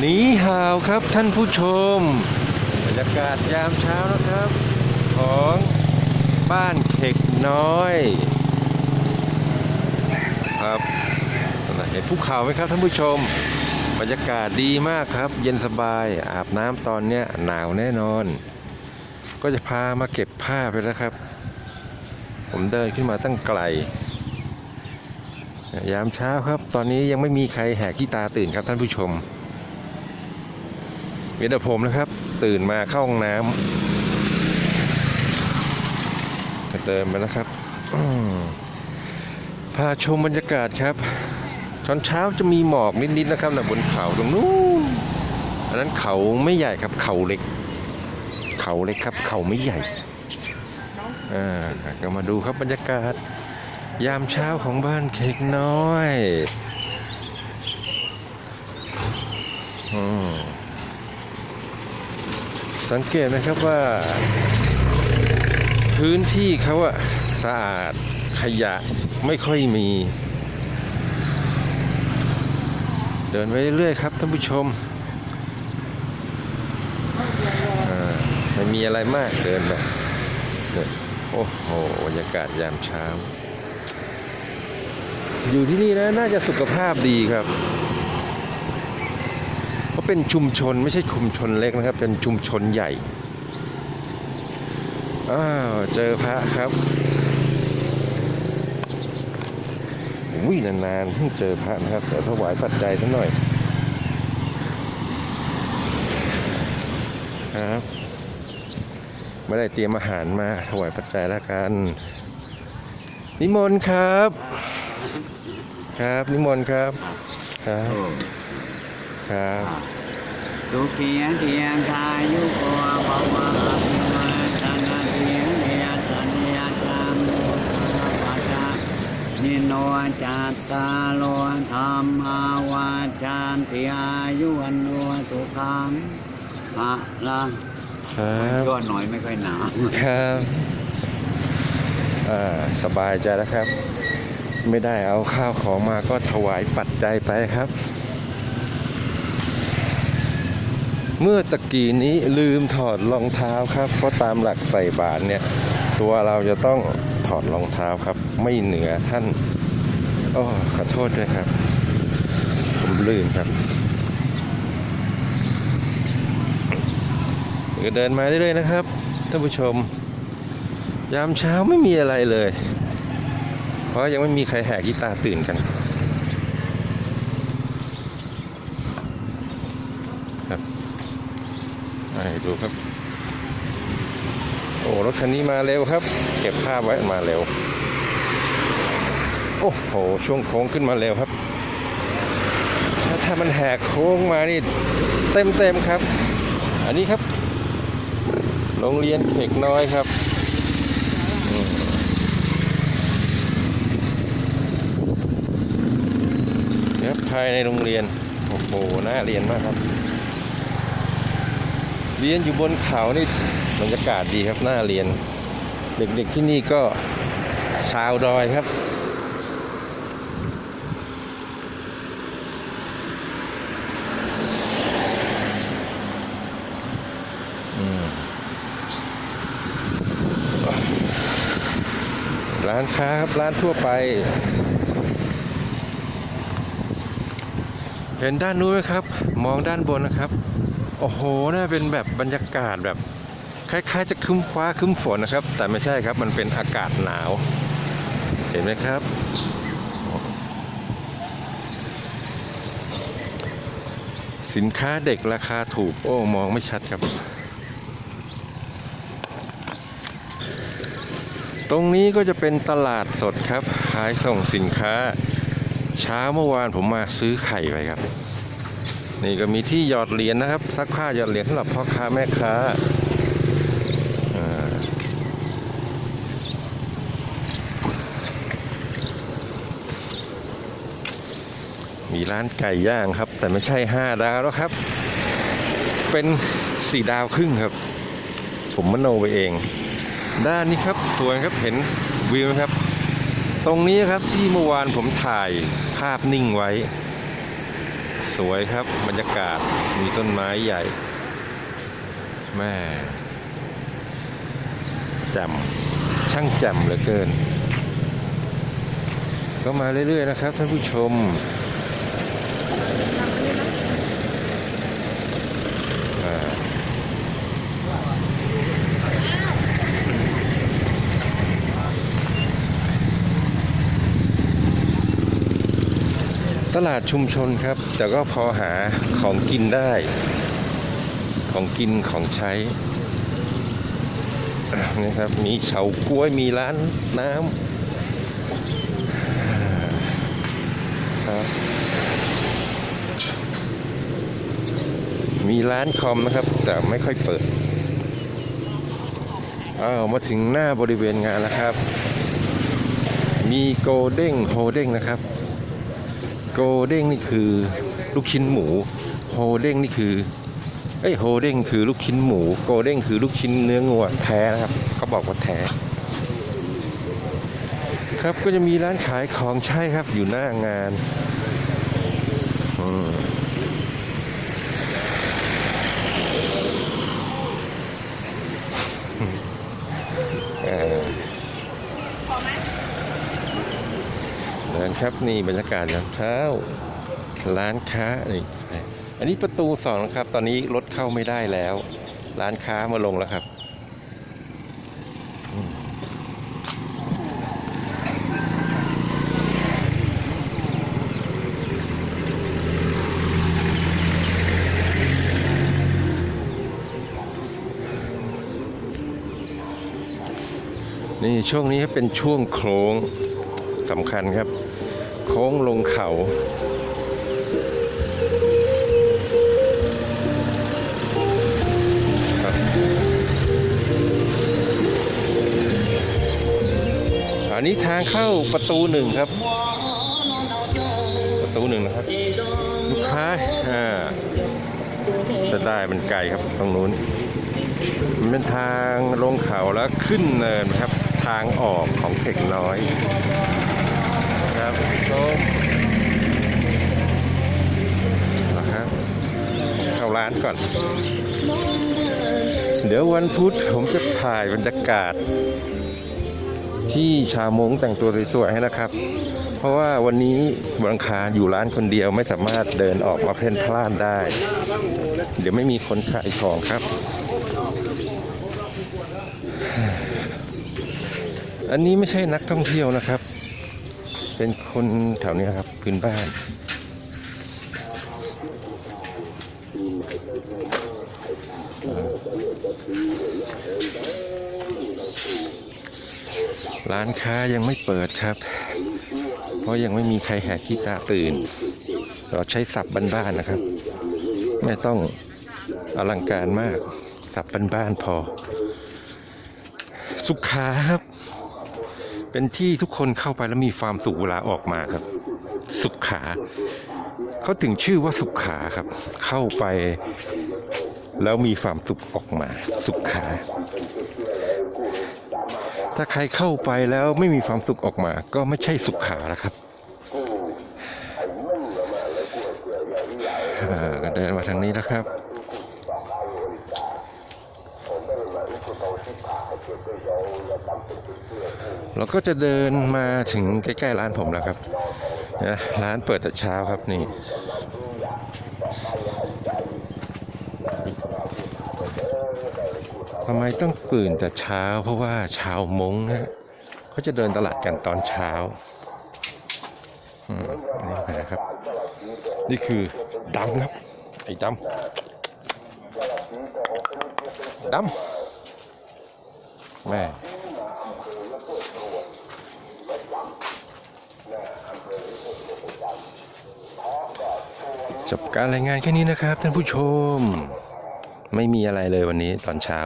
หนีห่าวครับท่านผู้ชมบรรยากาศยามเช้านะครับ ของบ้านเข็กน้อย ครับเห็นภูเขาไหมครับท่านผู้ชม บรรยากาศดีมากครับ เย็นสบายอาบน้ำตอนเนี้ยหนาวแน่นอน ก็จะพามาเก็บผ้าไปแล้วครับ ผมเดินขึ้นมาตั้งไกลยามเช้าครับ ตอนนี้ยังไม่มีใครแหกขี้ตาตื่นครับท่านผู้ชม มีแต่ผมนะครับ ตื่นมาเข้าห้องน้ำเดินไปแล้วครับพาชมบรรยากาศครับตอนเช้าจะมีหมอกนิดๆนะครับนะบนเขาตรงนู้นอันนั้นเขาไม่ใหญ่ครับ เขาเล็ก เขาเล็กครับ เขาไม่ใหญ่อ่าก็มาดูครับบรรยากาศ ยามเช้าของบ้านเค้กน้อย อืม สังเกตไหมครับว่า พื้นที่เขาอะสะอาดขยะไม่ค่อยมี เดินไปเรื่อยๆครับท่านผู้ชมไม่มีอะไรมากเดินไปโอ้โหบรรยากาศยามเช้า อยู่ที่นี่นะน่าจะสุขภาพดีครับ เพราะเป็นชุมชนไม่ใช่ชุมชนเล็กนะครับ เป็นชุมชนใหญ่อ้าวเจอพระครับวิ่งนานๆเพิ่งเจอพระนะครับเดี๋ยวถวายปัจจัยสักหน่อยครับไม่ได้เตรียมอาหารมาถวายปัจจัยแล้วกันนิมนต์ครับ ครับนิมนต์ครับครับ ครับสุขียเทียนทายุโกภวะอภิวาทนาเทียนเนียสัญญาจามโมสารพัดานิโนจัตตาโลธรรมาวาจานติอายุวันโนสุขังพระละครับก็หน่อยไม่ค่อยหนาวครับอ่าสบายใจแล้วครับ ไม่ได้เอาข้าวของมาก็ถวายปัจจัยไปครับ เมื่อตะกี้นี้ลืมถอดรองเท้าครับ เพราะตามหลักใส่บาตรเนี่ย ตัวเราจะต้องถอดรองเท้าครับ ไม่เหนือท่านโอ้ขอโทษด้วยครับ ผมลืมครับก็เดินมาเรื่อยๆนะครับท่านผู้ชม ยามเช้าไม่มีอะไรเลย เพราะยังไม่มีใครแหกกีตาตื่นกันครับ ดูครับ โอ้รถคันนี้มาเร็วครับ เก็บภาพไว้มาเร็ว โอ้โห ช่วงโค้งขึ้นมาเร็วครับ ถ้าถ้ามันแหกโค้งมานี่เต็มเต็มครับ อันนี้ครับ โรงเรียนเขกน้อยครับครับภายในโรงเรียน โอ้โห น่าเรียนมากครับ เรียนอยู่บนเขานี่บรรยากาศดีครับน่าเรียน เด็กๆที่นี่ก็ชาวดอยครับร้านค้าครับร้านทั่วไป เห็นด้านนู้นไหมครับ มองด้านบนนะครับ โอ้โหน่าเป็นแบบบรรยากาศแบบคล้ายๆ จะคึ้มฟ้าคึ้มฝนนะครับ แต่ไม่ใช่ครับมันเป็นอากาศหนาว เห็นไหมครับ สินค้าเด็กราคาถูกโอ้มองไม่ชัดครับ ตรงนี้ก็จะเป็นตลาดสดครับ ขายส่งสินค้าเช้าเมื่อวานผมมาซื้อไข่ไปครับ นี่ก็มีที่หยอดเหรียญนะครับซักผ้าหยอดเหรียญสำหรับพ่อค้าแม่ค้าอ่ามีร้านไก่ย่างครับ แต่ไม่ใช่ห้าดาวแล้วครับ เป็นสี่ดาวครึ่งครับ ผมมโนไปเอง ด้านนี้ครับสวยครับเห็นวิวไหมครับ ตรงนี้ครับที่เมื่อวานผมถ่ายภาพนิ่งไว้ สวยครับบรรยากาศมีต้นไม้ใหญ่แม่แจ่มช่างแจ่มเหลือเกิน ก็มาเรื่อยๆนะครับท่านผู้ชม ตลาดชุมชนครับ แต่ก็พอหาของกินได้ ของกินของใช้นี่ครับ มีเฉาก้วยมีร้านน้ำครับ มีร้านคอมนะครับ แต่ไม่ค่อยเปิดอ้าวมาถึงหน้าบริเวณงานแล้วครับ มีโกเด้งโฮเด้งนะครับ โกเด้งนี่คือลูกชิ้นหมู โฮเด้งนี่คือเอ้ยโฮเด้งคือลูกชิ้นหมู โกเด้งคือลูกชิ้นเนื้องัวแท้นะครับเขาบอกว่าแท้ครับก็จะมีร้านขายของใช้ครับอยู่หน้างานอืม เอ่อเดิน ครับนี่บรรยากาศยามเช้าร้านค้านี่อันนี้ประตูสองนะครับ ตอนนี้รถเข้าไม่ได้แล้ว ร้านค้ามาลงแล้วครับนี่ช่วงนี้เป็นช่วงโค้งสำคัญครับ โค้งลงเขาครับอันนี้ทางเข้าประตูหนึ่งครับ ประตูหนึ่งนะครับ ลูกค้าอ่าจะได้มันไกลครับตรงนู้น มันเป็นทางลงเขาแล้วขึ้นเนินครับ ทางออกของเทคน้อย ครับชมนะครับเข้าร้านก่อน เดี๋ยววันพุธผมจะถ่ายบรรยากาศ ที่ชาวมงแต่งตัวสวยๆให้นะครับ เพราะว่าวันนี้วันอังคารอยู่ร้านคนเดียวไม่สามารถเดินออกมาเพ่นพลาดได้ เดี๋ยวไม่มีคนขายของครับอันนี้ไม่ใช่นักท่องเที่ยวนะครับ เป็นคนแถวนี้ครับพื้นบ้านร้านค้ายังไม่เปิดครับ เพราะยังไม่มีใครแหกขี้ตาตื่น เราใช้ศัพท์บ้านๆนะครับ ไม่ต้องอลังการมากศัพท์บ้านๆพอ สุขาครับ เป็นที่ทุกคนเข้าไปแล้วมีความสุขเวลาออกมาครับ สุขขาเขาถึงชื่อว่าสุขขาครับ เข้าไปแล้วมีความสุขออกมา สุขขาถ้าใครเข้าไปแล้วไม่มีความสุขออกมา ก็ไม่ใช่สุขขาแล้วครับเดินมาทางนี้แล้วครับ เราก็จะเดินมาถึงใกล้ๆร้านผมแล้วครับนะร้านเปิดแต่เช้าครับนี่ ทำไมต้องตื่นแต่เช้า เพราะว่าชาวมงนะเขาจะเดินตลาดกันตอนเช้าอืมนี่นะครับ นี่คือดำครับ ไอ้ดำดำ แม่จบการรายงานแค่นี้นะครับท่านผู้ชม ไม่มีอะไรเลยวันนี้ตอนเช้า